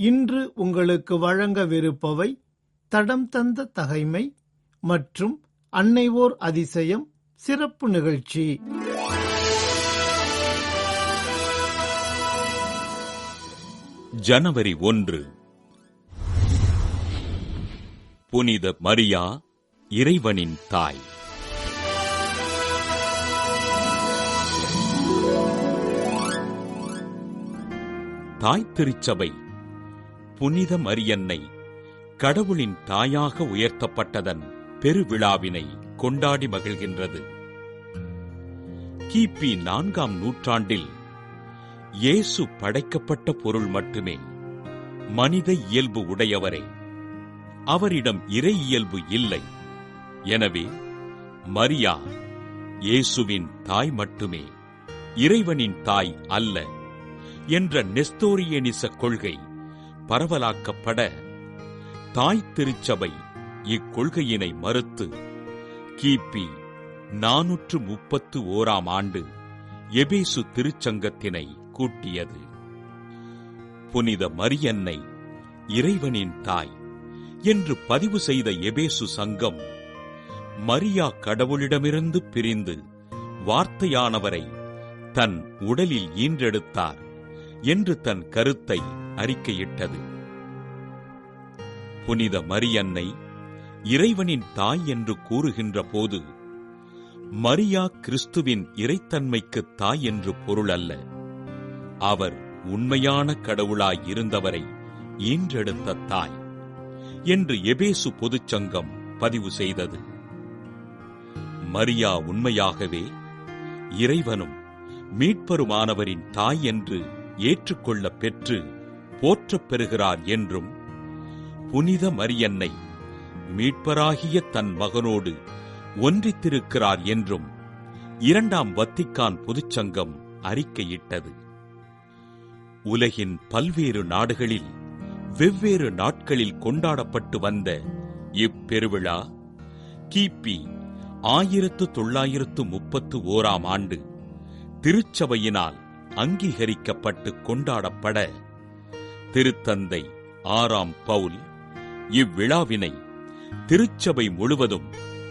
இன்று உங்களுக்கு வழங்கவிருப்பவை தடம் தந்த தகைமை மற்றும் அன்னைவோர் அதிசயம் சிறப்பு நிகழ்ச்சி. ஜனவரி ஒன்று. புனித மரியா இறைவனின் தாய். தாய் திருச்சபை புனித மரியன்னை கடவுளின் தாயாக உயர்த்தப்பட்டதன் பெருவிழாவினை கொண்டாடி மகிழ்கின்றது. கிபி நான்காம் நூற்றாண்டில் இயேசு படைக்கப்பட்ட பொருள் மட்டுமே மனித இயல்பு உடையவரே அவரிடம் இறை இயல்பு இல்லை. எனவே மரியா இயேசுவின் தாய் மட்டுமே இறைவனின் தாய் அல்ல என்ற நெஸ்தோரியனிச கொள்கை பரவலாக்கப்பட தாய் திருச்சபை இக்கொள்கையினை மறுத்து கிபி நாநூற்று முப்பத்து ஓராம் ஆண்டு எபேசு திருச்சங்கத்தினை கூட்டியது. புனித மரியன்னை இறைவனின் தாய் என்று பதிவு செய்த எபேசு சங்கம் மரியா கடவுளிடமிருந்து பிரிந்து வார்த்தையானவரை தன் உடலில் ஈன்றெடுத்தார். என்று தன் கருத்தை அறிக்கையிட்டது. புனித மரியன்னை இறைவனின் தாய் என்று கூறுகின்ற போது மரியா கிறிஸ்துவின் இறைத்தன்மைக்கு தாய் என்று பொருள் அல்ல. அவர் உண்மையான கடவுளாய் இருந்தவரை ஈன்றெடுத்த தாய் என்று எபேசு பொதுச்சங்கம் பதிவு செய்தது. மரியா உண்மையாகவே இறைவனும் மீட்பருமானவரின் தாய் என்று ஏற்றுக்கொள்ள பெற்று போற்றப் பெறுகிறார் என்றும் புனித மரியன்னை மீட்பராகிய தன் மகனோடு ஒன்றித்திருக்கிறார் என்றும் இரண்டாம் வத்திக்கான் பொதுச்சங்கம் அறிக்கையிட்டது. உலகின் பல்வேறு நாடுகளில் வெவ்வேறு நாட்களில் கொண்டாடப்பட்டு வந்த இப்பெருவிழா கிபி ஆயிரத்து தொள்ளாயிரத்து முப்பத்து ஓராம் ஆண்டு திருச்சபையினால் அங்கீகரிக்கப்பட்டு கொண்டாடப்பட. திருத்தந்தை ஆறாம் பவுல் இவ்விழாவினை திருச்சபை முழுவதும்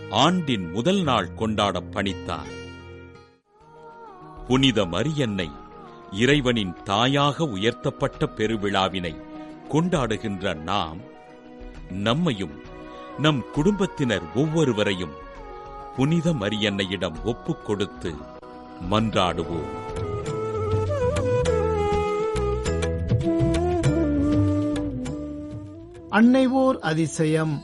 ஆண்டின் முதல் நாள் கொண்டாட பணித்தார். புனித மரியன்னை இறைவனின் தாயாக உயர்த்தப்பட்ட பெருவிழாவினை கொண்டாடுகின்ற நாம் நம்மையும் நம் குடும்பத்தினர் ஒவ்வொருவரையும் புனித மரியன்னையிடம் ஒப்புக் கொடுத்து மன்றாடுவோம். அன்னைவோர் அதிசயம்.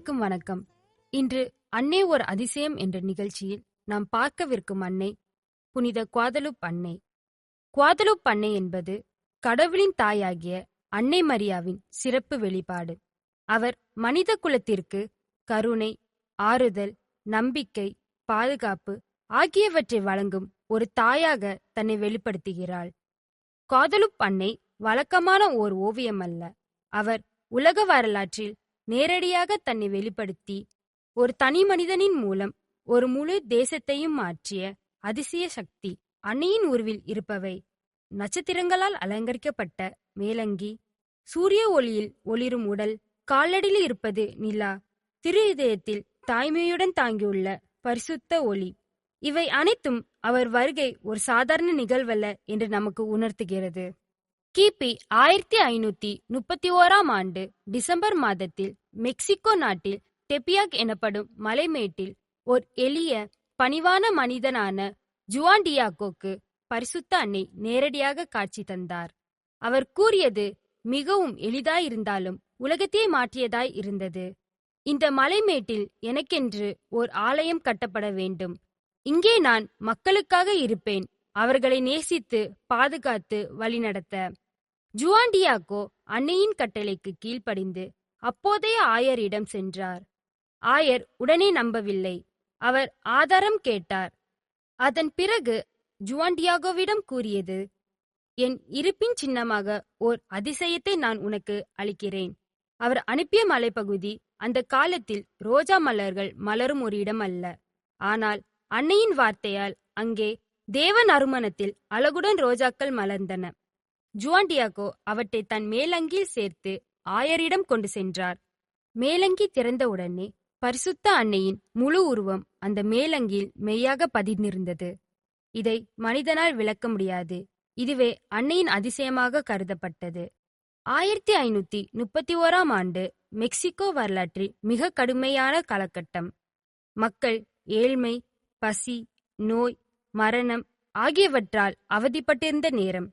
அனைவருக்கும் வணக்கம். இன்று அன்னை ஒரு அதிசயம் என்ற நிகழ்ச்சியில் நாம் பார்க்கவிருக்கும் அன்னை புனித குவாதலுப் அன்னை. குவாதலுப் அன்னை என்பது கடவுளின் தாயாகிய அன்னை மரியாவின் சிறப்பு வெளிப்பாடு. அவர் மனித குலத்திற்கு கருணை ஆறுதல் நம்பிக்கை பாதுகாப்பு ஆகியவற்றை வழங்கும் ஒரு தாயாக தன்னை வெளிப்படுத்துகிறாள். காதலுப் அன்னை வழக்கமான ஓர் ஓவியம் அல்ல அவர் உலக வரலாற்றில் நேரடியாக தன்னை வெளிப்படுத்தி ஒரு தனி மனிதனின் மூலம் ஒரு முழு தேசத்தையும் மாற்றிய அதிசய சக்தி அன்னையின் உருவில் இருப்பவை. நட்சத்திரங்களால் அலங்கரிக்கப்பட்ட மேலங்கி சூரிய ஒளியில் ஒளிரும் உடல் காலடியில் இருப்பது நிலா திரு இதயத்தில் தாய்மையுடன் தாங்கியுள்ள பரிசுத்த ஒளி. இவை அனைத்தும் அவர் வருகை ஒரு சாதாரண நிகழ்வல்ல என்று நமக்கு உணர்த்துகிறது. கிபி ஆயிரத்தி ஐநூத்தி முப்பத்தி ஓராம் ஆண்டு டிசம்பர் மாதத்தில் மெக்சிகோ நாட்டில் டெபியாக் எனப்படும் மலைமேட்டில் ஓர் எளிய பணிவான மனிதனான ஜுவாண்டியாகோக்கு பரிசுத்த அன்னை நேரடியாக காட்சி தந்தார். அவர் கூறியது மிகவும் எளிதாயிருந்தாலும் உலகத்தையே மாற்றியதாய் இருந்தது. இந்த மலைமேட்டில் எனக்கென்று ஓர் ஆலயம் கட்டப்பட வேண்டும். இங்கே நான் மக்களுக்காக இருப்பேன் அவர்களை நேசித்து பாதுகாத்து வழிநடத்த. ஜுவாண்டியாக்கோ அன்னையின் கட்டளைக்கு கீழ்ப்படிந்து அப்போதைய ஆயரிடம் சென்றார். ஆயர் உடனே நம்பவில்லை. அவர் ஆதாரம் கேட்டார். அதன் பிறகு ஜுவாண்டியாகோவிடம் கூறியது என் இருப்பின் சின்னமாக ஓர் அதிசயத்தை நான் உனக்கு அளிக்கிறேன். அவர் அனுப்பிய மலைப்பகுதி அந்த காலத்தில் ரோஜா மலர்கள் மலரும் ஒரு இடம் அல்ல. ஆனால் அன்னையின் வார்த்தையால் அங்கே தேவ நறுமணத்தில் அழகுடன் ரோஜாக்கள் மலர்ந்தன. ஜுவாண்டியாகோ அவற்றை தன் மேலங்கியில் சேர்த்து ஆயரிடம் கொண்டு சென்றார். மேலங்கி திறந்தவுடனே பரிசுத்த அன்னையின் முழு உருவம் அந்த மேலங்கியில் மெய்யாக பதிந்திருந்தது. இதை மனிதனால் விளக்க முடியாது. இதுவே அன்னையின் அதிசயமாக கருதப்பட்டது. ஆயிரத்தி ஐநூத்தி முப்பத்தி ஓராம் ஆண்டு மெக்சிகோ வரலாற்றில் மிக கடுமையான காலகட்டம். மக்கள் ஏழ்மை பசி நோய் மரணம் ஆகியவற்றால் அவதிப்பட்டிருந்த நேரம்.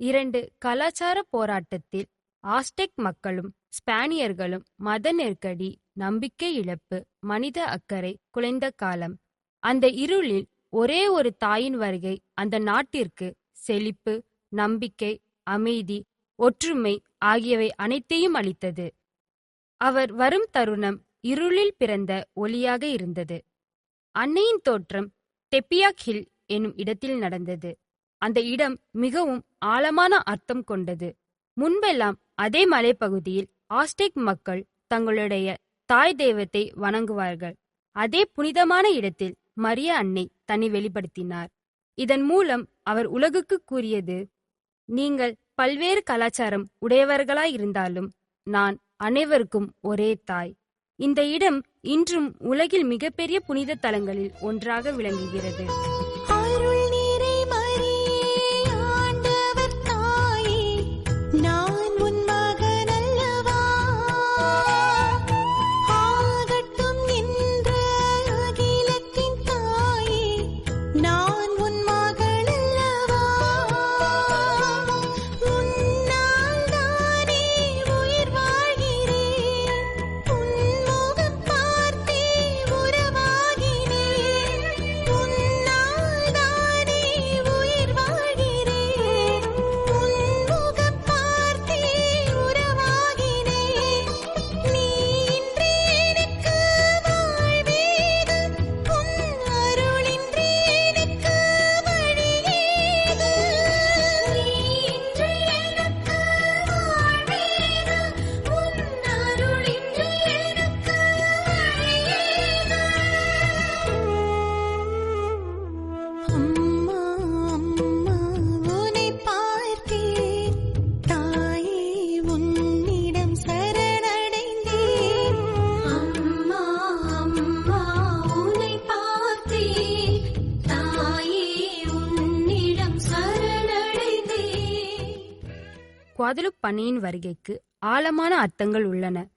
இரண்டு கலாச்சார போராட்டத்தில் ஆஸ்டெக் மக்களும் ஸ்பானியர்களும் மத நெருக்கடி நம்பிக்கை இழப்பு மனித அக்கறை குலைந்த காலம். அந்த இருளில் ஒரே ஒரு தாயின் வருகை அந்த நாட்டிற்கு செழிப்பு நம்பிக்கை அமைதி ஒற்றுமை ஆகியவை அனைத்தையும் அளித்தது. அவர் வரும் தருணம் இருளில் பிறந்த ஒளியாக இருந்தது. அன்னையின் தோற்றம் டெப்பியாக் ஹில் எனும் இடத்தில் நடந்தது. அந்த இடம் மிகவும் ஆழமான அர்த்தம் கொண்டது. முன்பெல்லாம் அதே மலைப்பகுதியில் ஆஸ்டெக் மக்கள் தங்களுடைய தாய் தெய்வத்தை வணங்குவார்கள். அதே புனிதமான இடத்தில் மரிய அன்னை தன்னை வெளிப்படுத்தினார். இதன் மூலம் அவர் உலகுக்கு கூறியது நீங்கள் பல்வேறு கலாச்சாரம் உடையவர்களாயிருந்தாலும் நான் அனைவருக்கும் ஒரே தாய். இந்த இடம் இன்றும் உலகில் மிகப்பெரிய புனித தலங்களில் ஒன்றாக விளங்குகிறது. பணியின் வருகைக்கு ஆழமான அர்த்தங்கள் உள்ளன.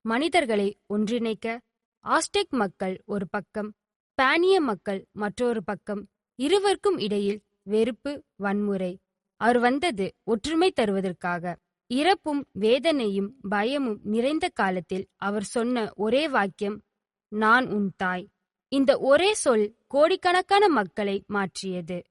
மனிதர்களை ஒன்றிணைக்க ஆஸ்டெக் மக்கள் ஒரு பக்கம் பானிய மக்கள் மற்றொரு பக்கம் இருவருக்கும் இடையில் வெறுப்பு வன்முறை. அவர் வந்தது ஒற்றுமை தருவதற்காக. இறப்பும் வேதனையும் பயமும் நிறைந்த காலத்தில் அவர் சொன்ன ஒரே வாக்கியம் நான் உன் தாய். இந்த ஒரே சொல் கோடிக்கணக்கான மக்களை மாற்றியது.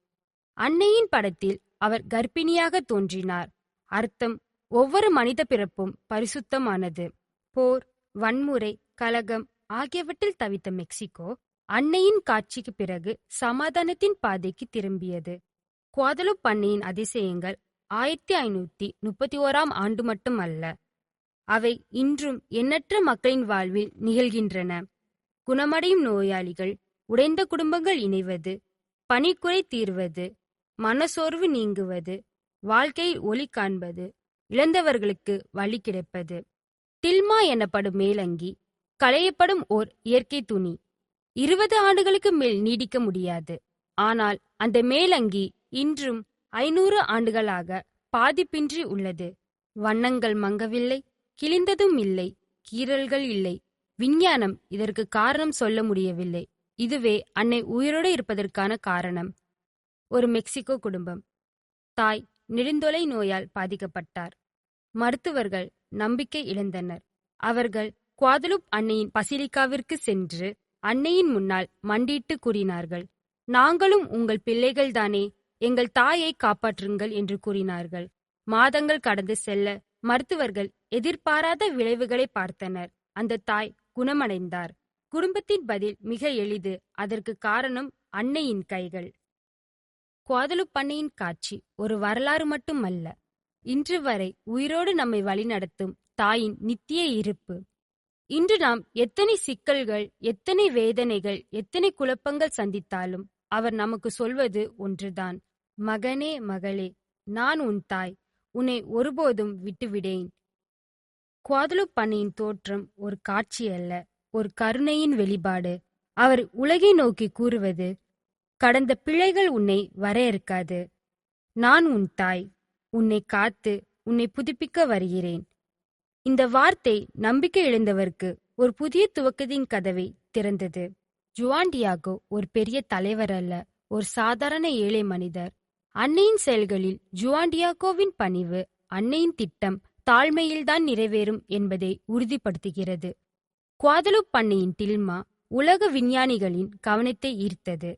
அன்னையின் படத்தில் அவர் கர்ப்பிணியாக தோன்றினார். அர்த்தம் ஒவ்வொரு மனித பிறப்பும் பரிசுத்தமானது. போர் வன்முறை கலகம் ஆகியவற்றில் தவித்த மெக்சிகோ அன்னையின் காட்சிக்கு பிறகு சமாதானத்தின் பாதைக்கு திரும்பியது. குவாதலுப் பண்ணையின் அதிசயங்கள் ஆயிரத்தி ஐநூத்தி முப்பத்தி ஓராம் ஆண்டு மட்டும் அல்ல அவை இன்றும் எண்ணற்ற மக்களின் வாழ்வில் நிகழ்கின்றன. குணமடையும் நோயாளிகள் உடைந்த குடும்பங்கள் இணைவது பனிக்குறை தீர்வது மனசோர்வு நீங்குவது வாழ்க்கையில் ஒளி காண்பது இழந்தவர்களுக்கு வழி கிடைப்பது. டில்மா எனப்படும் மேலங்கி களையப்படும் ஓர் இயற்கை துணி. இருபது ஆண்டுகளுக்கு மேல் நீடிக்க முடியாது. ஆனால் அந்த மேலங்கி இன்றும் ஐநூறு ஆண்டுகளாக பாதிப்பின்றி உள்ளது. வண்ணங்கள் மங்கவில்லை கிழிந்ததும் இல்லை கீறல்கள் இல்லை. விஞ்ஞானம் இதற்கு காரணம் சொல்ல முடியவில்லை. இதுவே அன்னை உயிரோடு இருப்பதற்கான காரணம். ஒரு மெக்சிகோ குடும்பம். தாய் நெடுந்தொலை நோயால் பாதிக்கப்பட்டார். மருத்துவர்கள் நம்பிக்கை இழந்தனர். அவர்கள் குவாதலுப் அன்னையின் பசிலிக்காவிற்கு சென்று அன்னையின் முன்னால் மண்டிட்டு கூறினார்கள் நாங்களும் உங்கள் பிள்ளைகள்தானே எங்கள் தாயை காப்பாற்றுங்கள் என்று கூறினார்கள். மாதங்கள் கடந்து செல்ல மருத்துவர்கள் எதிர்பாராத விளைவுகளை பார்த்தனர். அந்த தாய் குணமடைந்தார். குடும்பத்தின் பதில் மிக எளிது. அதற்கு காரணம் அன்னையின் கைகள். குவாதலு பண்ணையின் காட்சி ஒரு வரலாறு மட்டுமல்ல. இன்று வரை உயிரோடு நம்மை வழிநடத்தும் தாயின் நித்திய இருப்பு. இன்று நாம் எத்தனை சிக்கல்கள் எத்தனை வேதனைகள் எத்தனை குழப்பங்கள் சந்தித்தாலும் அவர் நமக்கு சொல்வது ஒன்றுதான். மகனே மகளே நான் உன் தாய் உன்னை ஒருபோதும் விட்டுவிடேன். குவாதலு பண்ணையின் தோற்றம் ஒரு காட்சி அல்ல ஒரு கருணையின் வெளிப்பாடு. அவர் உலகை நோக்கி கூறுவது கடந்த பிழைகள் உன்னை வரையறுக்காது. நான் உன் தாய். உன்னை காத்து உன்னை புதுப்பிக்க வருகிறேன். இந்த வார்த்தை நம்பிக்கை இழந்தவருக்கு ஒரு புதிய துவக்கத்தின் கதவை திறந்தது. ஜுவாண்டியாகோ ஒரு பெரிய தலைவர் அல்ல ஒரு சாதாரண ஏழை மனிதர். அன்னையின் செயல்களில் ஜுவாண்டியாகோவின் பணிவு அன்னையின் திட்டம் தாழ்மையில்தான் நிறைவேறும் என்பதை உறுதிப்படுத்துகிறது. குவாதலுப் பண்ணையின் டில்மா உலக விஞ்ஞானிகளின் கவனத்தை ஈர்த்தது.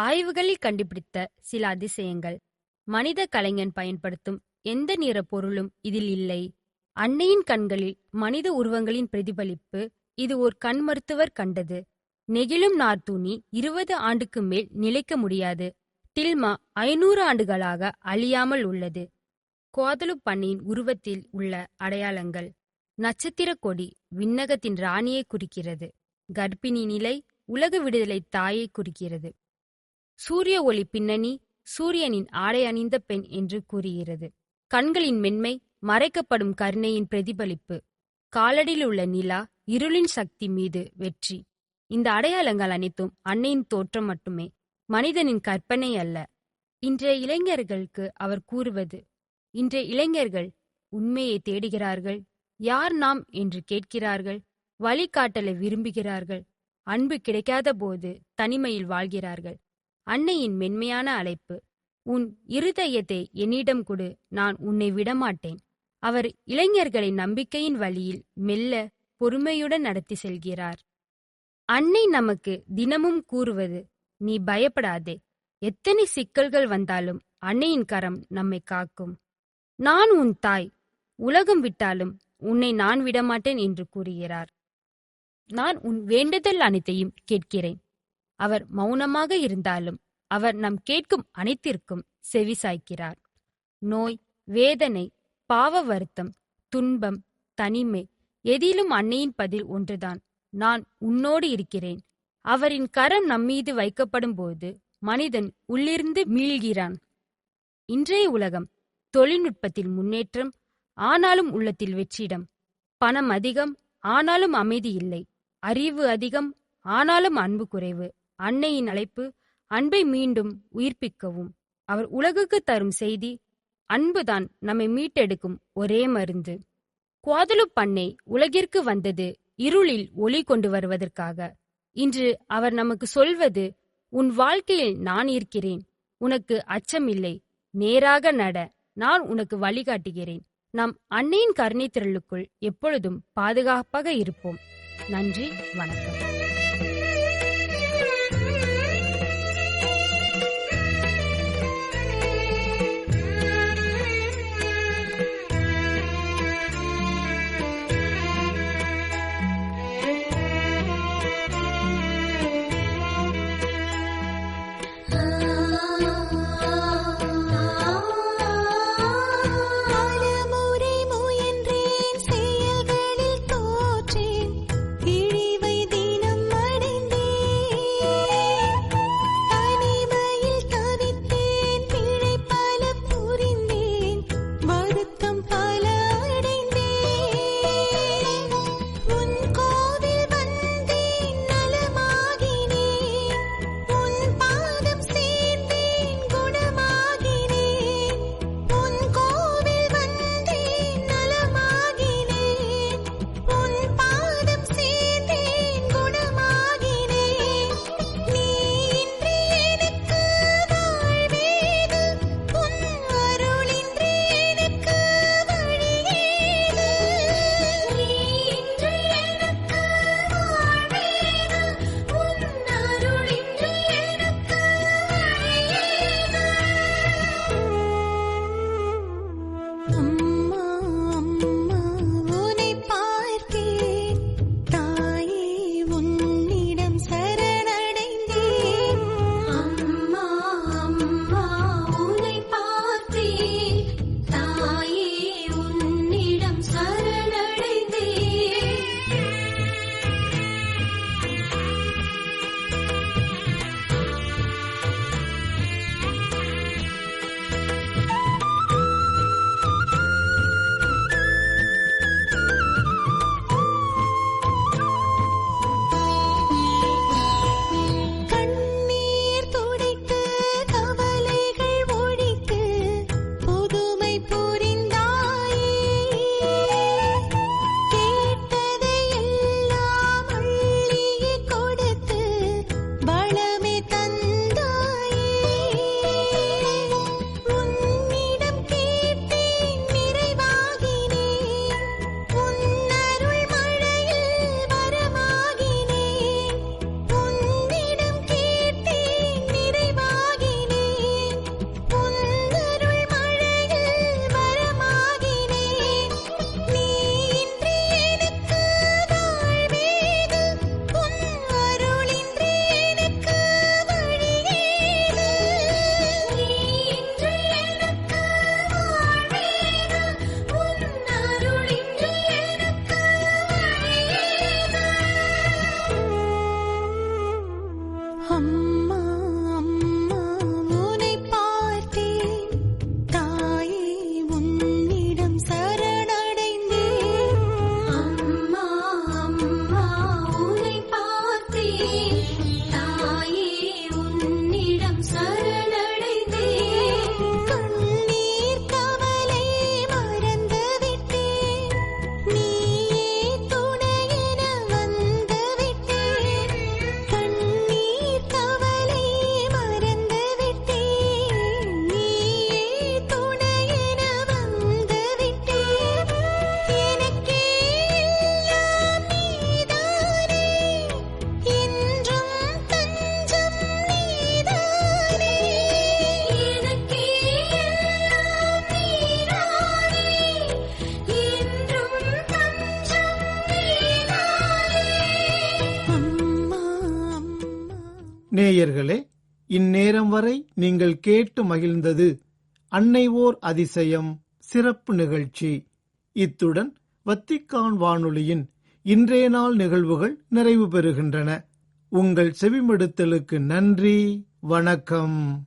ஆய்வுகளில் கண்டுபிடித்த சில அதிசயங்கள். மனித கலைஞன் பயன்படுத்தும் எந்த நிற பொருளும் இதில் இல்லை. அன்னையின் கண்களில் மனித உருவங்களின் பிரதிபலிப்பு இது ஒரு கண் மருத்துவர் கண்டது. நெகிழும் நார்த்தூணி இருபது ஆண்டுக்கு மேல் நிலைக்க முடியாது. டில்மா ஐநூறு ஆண்டுகளாக அழியாமல் உள்ளது. கோதலுப் பண்ணியின் உருவத்தில் உள்ள அடையாளங்கள். நட்சத்திர கொடி விண்ணகத்தின் ராணியை குறிக்கிறது. கர்ப்பிணி நிலை உலக விடுதலை தாயை குறிக்கிறது. சூரிய ஒளி பின்னணி சூரியனின் ஆடை அணிந்த பெண் என்று கூறுகிறது. கண்களின் மென்மை மறைக்கப்படும் கருணையின் பிரதிபலிப்பு காலடியில் உள்ள நிலா இருளின் சக்தி மீது வெற்றி. இந்த அடையாளங்கள் அனைத்தும் அன்னையின் தோற்றம் மட்டுமே மனிதனின் கற்பனை அல்ல. இன்றைய இளைஞர்களுக்கு அவர் கூறுவது இன்றைய இளைஞர்கள் உண்மையை தேடுகிறார்கள் யார் நாம் என்று கேட்கிறார்கள் வழிகாட்டலை விரும்புகிறார்கள் அன்பு கிடைக்காத போது தனிமையில் வாழ்கிறார்கள். அன்னையின் மென்மையான அழைப்பு. உன் இருதயத்தை என்னிடம் கொடு நான் உன்னை விடமாட்டேன். அவர் இளைஞர்களை நம்பிக்கையின் வழியில் மெல்ல பொறுமையுடன் நடத்தி செல்கிறார். அன்னை நமக்கு தினமும் கூறுவது நீ பயப்படாதே எத்தனை சிக்கல்கள் வந்தாலும் அன்னையின் கரம் நம்மை காக்கும். நான் உன் தாய் உலகம் விட்டாலும் உன்னை நான் விடமாட்டேன் என்று கூறுகிறார். நான் உன் வேண்டுதல் அனைத்தையும் கேட்கிறேன். அவர் மௌனமாக இருந்தாலும் அவர் நம் கேட்கும் அனைத்திற்கும் செவிசாய்க்கிறார் நோய் வேதனை பாவ வருத்தம் துன்பம் தனிமை எதிலும் அன்னையின் பதில் ஒன்றுதான். நான் உன்னோடு இருக்கிறேன். அவரின் கரம் நம்மீது வைக்கப்படும் போது மனிதன் உள்ளிருந்து மீள்கிறான். இன்றைய உலகம் தொழில்நுட்பத்தில் முன்னேற்றம் ஆனாலும் உள்ளத்தில் வெற்றிடம். பணம் அதிகம் ஆனாலும் அமைதி இல்லை. அறிவு அதிகம் ஆனாலும் அன்பு குறைவு. அன்னையின் அழைப்பு அன்பை மீண்டும் உயிர்ப்பிக்கவும். அவர் உலகுக்கு தரும் செய்தி அன்புதான் நம்மை மீட்டெடுக்கும் ஒரே மருந்து. குவாதலுப் பண்ணை உலகிற்கு வந்தது இருளில் ஒளி கொண்டு வருவதற்காக. இன்று அவர் நமக்கு சொல்வது உன் வாழ்க்கையில் நான் இருக்கிறேன். உனக்கு அச்சமில்லை. நேராக நட. நான் உனக்கு வழிகாட்டுகிறேன். நம் அன்னையின் கருணை திரளுக்குள் எப்பொழுதும் பாதுகாப்பாக இருப்போம். நன்றி. வணக்கம். நேயர்களே இந்நேரம் வரை நீங்கள் கேட்டு மகிழ்ந்தது அன்னை ஓர் அதிசயம் சிறப்பு நிகழ்ச்சி. இத்துடன் வத்திக்கான் வானொலியின் இன்றைய நாள் நிகழ்வுகள் நிறைவு பெறுகின்றன. உங்கள் செவிமடுத்தலுக்கு நன்றி வணக்கம்.